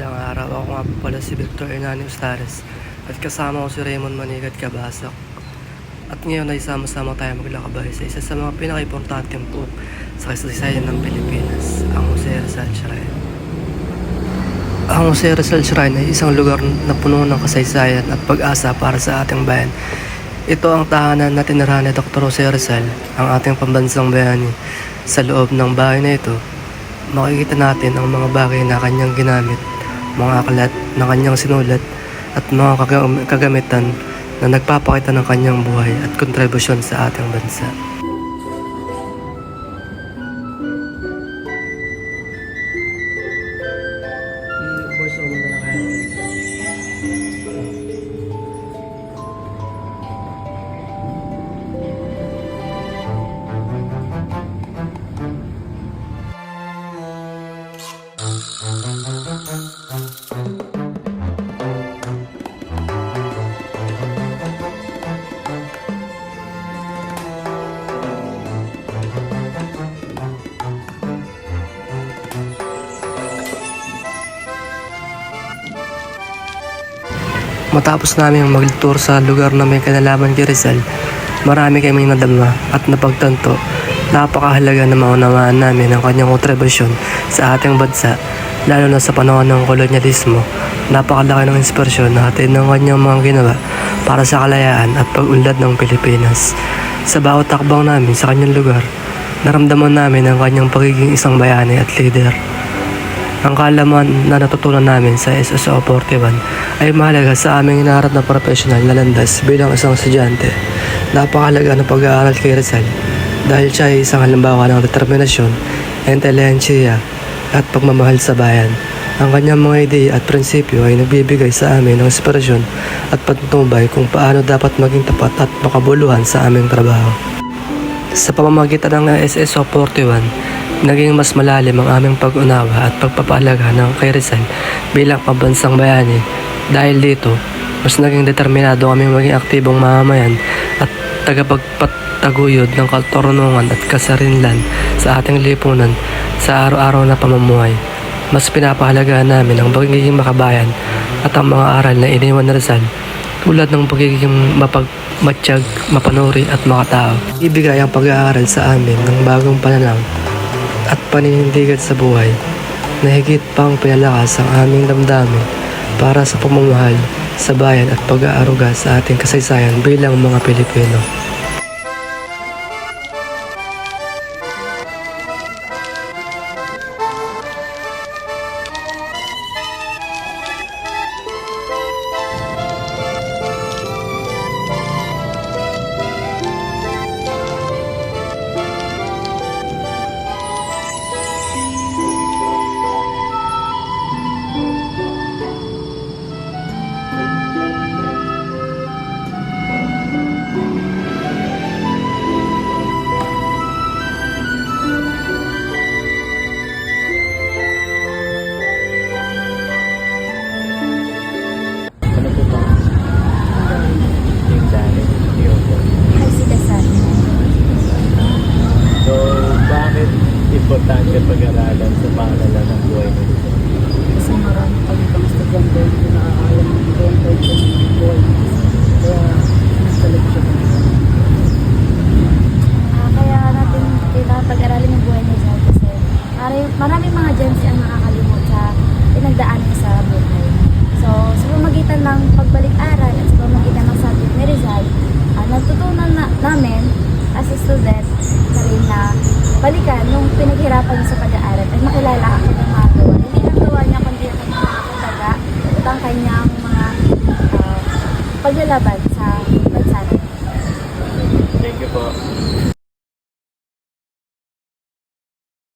Magandang araw. Ako nga pala si Victor Hernani Ustares at kasama ko si Raymond Manigat Kabasak. At ngayon ay sama-sama tayo maglakabay sa isa sa mga pinaka-importanteng po sa kasaysayan ng Pilipinas, ang Jose Rizal Shrine. Ang Jose Rizal Shrine ay isang lugar na puno ng kasaysayan at pag-asa para sa ating bayan. Ito ang tahanan na tinirahan ni Dr. Jose Rizal, ang ating pambansang bayani. Sa loob ng bahay na ito, makikita natin ang mga bagay na kanyang ginamit, mga aklat na kanyang sinulat, at mga kagam- kagamitan na nagpapakita ng kanyang buhay at kontribusyon sa ating bansa. Matapos namin mag-tour sa lugar na may kanalaman kay Rizal, marami kaming nadama at napagtanto. Napakahalaga na maunawaan namin ang kanyang kontribusyon sa ating bansa, lalo na sa panahon ng kolonyalismo. Napakalaki ng inspirasyon na hatid ng kanyang mga ginawa para sa kalayaan at pag-unlad ng Pilipinas. Sa bawat takbang namin sa kanyang lugar, naramdaman namin ang kanyang pagiging isang bayani at leader. Ang kaalaman na natutunan namin sa SSO 41 ay mahalaga sa aming inaharap na professional na landas bilang isang estudyante. Napakahalaga ng pag-aaral kay Rizal dahil siya ay isang halimbawa ng determinasyon, intelihensya at pagmamahal sa bayan. Ang kanyang mga ideya at prinsipyo ay nagbibigay sa amin ng inspirasyon at patutumbay kung paano dapat maging tapat at makabuluhan sa aming trabaho. Sa pamamagitan ng SSO 41, naging mas malalim ang aming pag-unawa at pagpapahalaga ng kay Rizal bilang pambansang bayani. Dahil dito, mas naging determinado kami maging aktibong mamamayan at tagapagpataguyod ng katorunungan at kasarinlan sa ating lipunan sa araw-araw na pamumuhay. Mas pinapahalagahan namin ang pagiging makabayan at ang mga aral na iniwan ni Rizal tulad ng pagiging mapagmatsyag, mapanuri at makatao. Ibigay ang pag-aaral sa amin ng bagong pananaw at paninindigan sa buhay na higit pang pinalakas ang aming damdamin para sa pamamahal sa bayan at pag-aaruga sa ating kasaysayan bilang mga Pilipino. Pag-aralin yung buhay ni Rizal kasi marami, maraming mga gems ang nakakalimot sa pinagdaanan niya sa buhay. So, sa pamagitan ng pagbalik-aral at sa pamagitan ng subject ni Rizal, ah, natutunan na, namin as a student na rin na balikan nung pinaghirapan niya sa pag-aaral at makilala ang kanyang mga gawa. Hindi ang gawa niya kundi ang mga kataga at ang kanyang mga ah, paglalaban sa bansa. Thank you po.